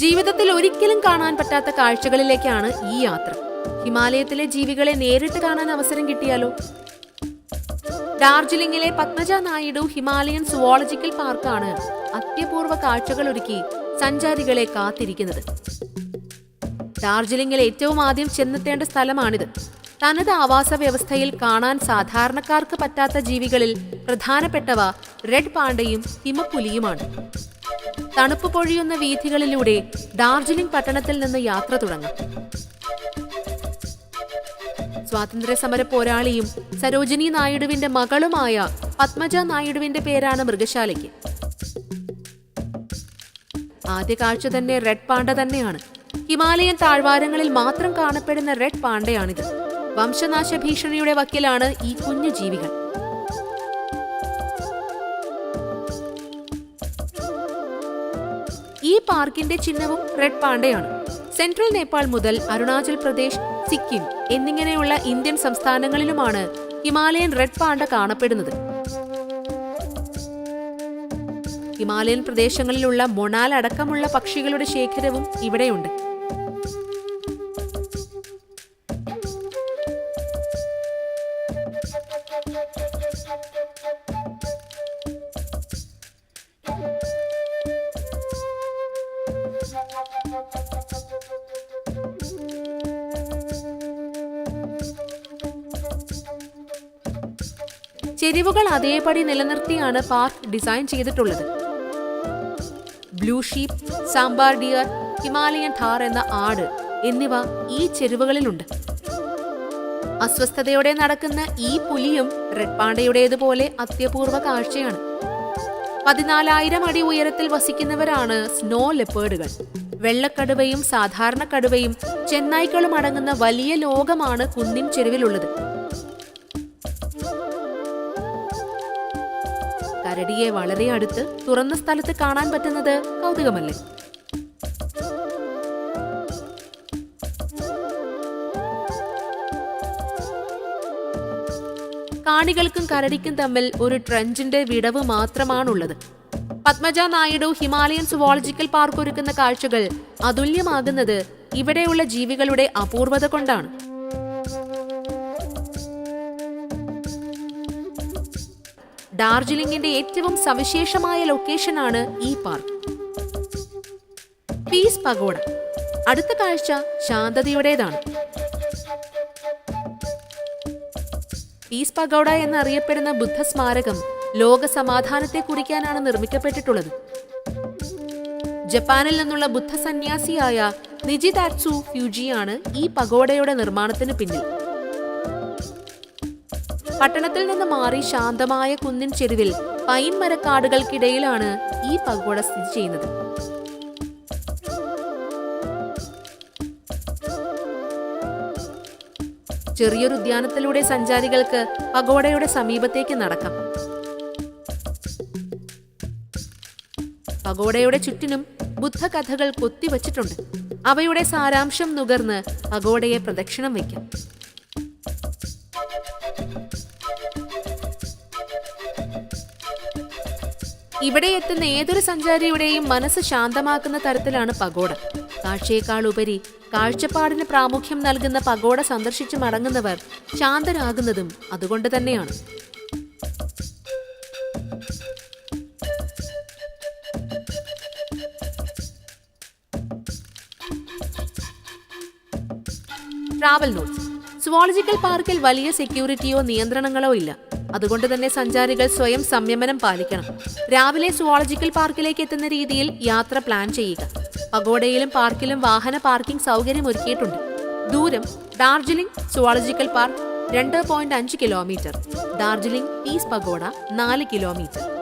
ജീവിതത്തിൽ ഒരിക്കലും കാണാൻ പറ്റാത്ത കാഴ്ചകളിലേക്കാണ് ഈ യാത്ര. ഹിമാലയത്തിലെ ജീവികളെ നേരിട്ട് കാണാൻ അവസരം കിട്ടിയാലോ? ഡാർജിലിംഗിലെ പത്മജ നായിഡു ഹിമാലയൻ സുവോളജിക്കൽ പാർക്കാണ് അത്യപൂർവ കാഴ്ചകൾ ഒരുക്കി സഞ്ചാരികളെ കാത്തിരിക്കുന്നത്. ഡാർജിലിംഗിൽ ഏറ്റവും ആദ്യം ചെന്നെത്തേണ്ട സ്ഥലമാണിത്. തനത് ആവാസ വ്യവസ്ഥയിൽ കാണാൻ സാധാരണക്കാർക്ക് പറ്റാത്ത ജീവികളിൽ പ്രധാനപ്പെട്ടവ റെഡ് പാണ്ടയും ഹിമപ്പുലിയുമാണ്. തണുപ്പ് പൊഴിയുന്ന വീഥികളിലൂടെ ഡാർജിലിംഗ് പട്ടണത്തിൽ നിന്ന് യാത്ര തുടങ്ങും. സ്വാതന്ത്ര്യ സമര പോരാളിയും സരോജിനി നായിഡുവിന്റെ മകളുമായ പത്മജ നായിഡുവിന്റെ പേരാണ് മൃഗശാലയ്ക്ക്. ആദ്യ കാഴ്ച തന്നെ റെഡ് പാണ്ട തന്നെയാണ്. ഹിമാലയൻ താഴ്വാരങ്ങളിൽ മാത്രം കാണപ്പെടുന്ന റെഡ് പാണ്ടയാണിത്. വംശനാശ ഭീഷണിയുടെ വക്കിലാണ് ഈ കുഞ്ഞു ജീവികൾ. ഈ പാർക്കിന്റെ ചിഹ്നവും റെഡ് പാണ്ടയാണ്. സെൻട്രൽ നേപ്പാൾ മുതൽ അരുണാചൽ പ്രദേശ് സിക്കിം എന്നിങ്ങനെയുള്ള ഇന്ത്യൻ സംസ്ഥാനങ്ങളിലുമാണ് ഹിമാലയൻ റെഡ് പാണ്ട കാണപ്പെടുന്നത്. ഹിമാലയൻ പ്രദേശങ്ങളിലുള്ള മൊണാൽ അടക്കമുള്ള പക്ഷികളുടെ ശേഖരവും ഇവിടെയുണ്ട്. ചെരിവുകൾ അതേപടി നിലനിർത്തിയാണ് പാർക്ക് ഡിസൈൻ ചെയ്തിട്ടുള്ളത്. Blue sheep sambar deer Himalayan tahr എന്ന ആട് എന്നിവ ഈ ചെരുവുകളിലുണ്ട്. അസ്വസ്ഥതയോടെ നടക്കുന്ന ഈ പുലിയും റെഡ് പാണ്ടയുടേതുപോലെ അത്യപൂർവ കാഴ്ചയാണ്. പതിനാലായിരം അടി ഉയരത്തിൽ വസിക്കുന്നവരാണ് സ്നോ ലെപ്പേർഡുകൾ വെള്ളക്കടുവയും സാധാരണ കടുവയും ചെന്നായ്ക്കളും അടങ്ങുന്ന വലിയ ലോകമാണ് കുന്നിൻ ചെരുവിലുള്ളത്. കരടിയെ വളരെ അടുത്ത് തുറന്ന സ്ഥലത്ത് കാണാൻ പറ്റുന്നത് കൗതുകമല്ലേ? കാണികൾക്കും കരടിക്കും തമ്മിൽ ഒരു ട്രഞ്ചിന്റെ വിടവ് മാത്രമാണുള്ളത്. Padmaja Naidu Himalayan zoological park ഒരുക്കുന്ന കാഴ്ചകൾ അതുല്യമാകുന്നത് ഇവിടെയുള്ള ജീവികളുടെ അപൂർവത കൊണ്ടാണ്. ഡാർജിലിംഗിന്റെ ഏറ്റവും സവിശേഷമായ ലൊക്കേഷനാണ് ഈ പാർക്ക്. Piece pagoda. അടുത്ത കാഴ്ച ശാന്തതയുടേതാണ്. പീസ് പഗോഡ എന്നറിയപ്പെടുന്ന ബുദ്ധ സ്മാരകം ലോക സമാധാനത്തെ കുറിക്കാനാണ് നിർമ്മിക്കപ്പെട്ടിട്ടുള്ളത്. ജപ്പാനിൽ നിന്നുള്ള ബുദ്ധ സന്യാസിയായ നിജിതാറ്റ്സു ഫ്യൂജിയാണ് ഈ പഗോഡയുടെ നിർമ്മാണത്തിന് പിന്നിൽ. പട്ടണത്തിൽ നിന്ന് മാറി ശാന്തമായ കുന്നിൻ ചെരുവിൽ പൈൻ മരക്കാടുകൾക്കിടയിലാണ് ഈ പഗോഡ സ്ഥിതി ചെയ്യുന്നത്. ചെറിയൊരു ഉദ്യാനത്തിലൂടെ സഞ്ചാരികൾക്ക് പഗോഡയുടെ സമീപത്തേക്ക് നടക്കാം. പഗോഡയുടെ ചുറ്റിനും ബുദ്ധകഥകൾ കൊത്തിവച്ചിട്ടുണ്ട്. അവയുടെ സാരാംശം നുകർന്ന് പഗോഡയെ പ്രദക്ഷിണം വയ്ക്കാം. ഇവിടെ എത്തുന്ന ഏതൊരു സഞ്ചാരിയുടെയും മനസ്സ് ശാന്തമാക്കുന്ന തരത്തിലാണ് പഗോഡ. കാഴ്ചയേക്കാൾ ഉപരി കാഴ്ചപ്പാടിന് പ്രാമുഖ്യം നൽകുന്ന പഗോഡ സന്ദർശിച്ച് മടങ്ങുന്നവർ ശാന്തരാകുന്നതും അതുകൊണ്ട് തന്നെയാണ്. Travel notes. സുവോളജിക്കൽ പാർക്കിൽ വലിയ സെക്യൂരിറ്റിയോ നിയന്ത്രണങ്ങളോ ഇല്ല. അതുകൊണ്ട് തന്നെ സഞ്ചാരികൾ സ്വയം സംയമനം പാലിക്കണം. രാവിലെ സുവോളജിക്കൽ പാർക്കിലേക്ക് എത്തുന്ന രീതിയിൽ യാത്ര പ്ലാൻ ചെയ്യുക. പഗോഡയിലും പാർക്കിലും വാഹന പാർക്കിംഗ് സൗകര്യം ഒരുക്കിയിട്ടുണ്ട് ദൂരം ഡാർജിലിംഗ് സുവോളജിക്കൽ പാർക്ക് രണ്ട് പോയിന്റ് അഞ്ച് കിലോമീറ്റർ. ഡാർജിലിംഗ് പീസ് പഗോഡ നാല് കിലോമീറ്റർ.